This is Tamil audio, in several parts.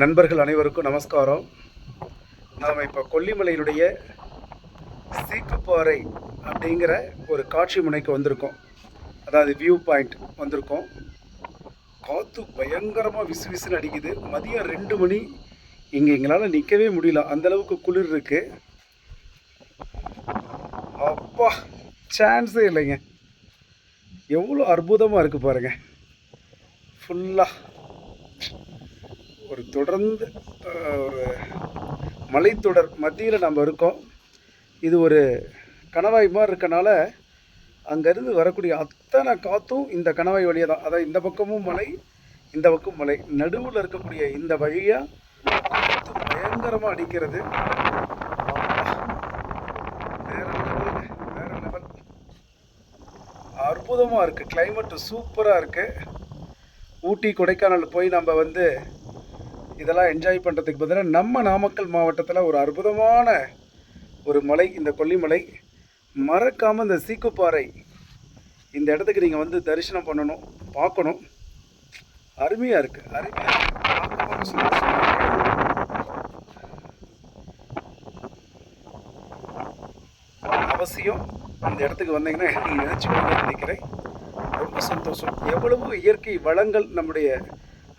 நண்பர்கள் அனைவருக்கும் நமஸ்காரம். நாம் இப்போ கொல்லிமலையினுடைய சீக்குப்பாறை அப்படிங்கிற ஒரு காட்சி முனைக்கு வந்திருக்கோம். அதாவது வியூ பாயிண்ட் வந்திருக்கோம். காற்று பயங்கரமாக விசு விசுன்னு அடிக்குது. மதியம் ரெண்டு மணி. இங்கே எங்களால் நிற்கவே முடியல. அந்தளவுக்கு குளிர் இருக்கு. அப்பா சான்ஸே இல்லைங்க. எவ்வளோ அற்புதமாக இருக்குது பாருங்கள் ஃபுல்லாக ஒரு தொடர்ந்து ஒரு மலைத்தொடர் மத்தியில் நம்ம இருக்கோம். இது ஒரு கணவாய் மாதிரி இருக்கனால அங்கேருந்து வரக்கூடிய அத்தனை காற்றும் இந்த கணவாய் வழியாக தான். அதாவது இந்த பக்கமும் மலை இந்த பக்கம் மலை. நடுவில் இருக்கக்கூடிய இந்த வழியாக காற்று பயங்கரமாக அடிக்கிறது. வேற அற்புதமாக இருக்குது கிளைமேட்டு சூப்பராக இருக்குது ஊட்டி கொடைக்கானல் போய் நம்ம வந்து இதெல்லாம் என்ஜாய் பண்ணுறதுக்கு பதிலாக நம்ம நாமக்கல் மாவட்டத்தில் ஒரு அற்புதமான ஒரு மலை இந்த கொல்லிமலை. மறக்காமல் இந்த சீக்குப்பாறை இந்த இடத்துக்கு நீங்கள் வந்து தரிசனம் பண்ணணும் பார்க்கணும். அருமையாக இருக்குது அருமையாக இருக்குது அவசியம் இந்த இடத்துக்கு வந்தீங்கன்னா நீங்கள் நினச்சிக்கணும்னு நினைக்கிறேன். ரொம்ப சந்தோஷம். எவ்வளவு இயற்கை வளங்கள் நம்முடைய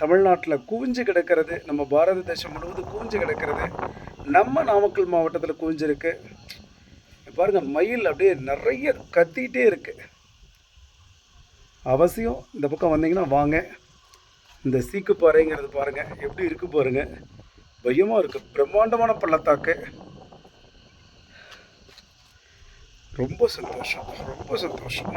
தமிழ்நாட்டில் குவிஞ்சு கிடக்கிறது நம்ம பாரத தேசம் முழுவதும் குவிஞ்சு கிடக்கிறது நம்ம நாமக்கல் மாவட்டத்தில் குவிஞ்சிருக்கு பாருங்க மயில் அப்படியே நிறைய கத்திக்கிட்டே இருக்கு. அவசியம் இந்த பக்கம் வந்தீங்கன்னா வாங்க. இந்த சீக்கு பாறைங்கிறது பாருங்க எப்படி இருக்கு பாருங்க. பயமாக இருக்கு பிரம்மாண்டமான பள்ளத்தாக்கு. ரொம்ப சந்தோஷம் ரொம்ப சந்தோஷம்.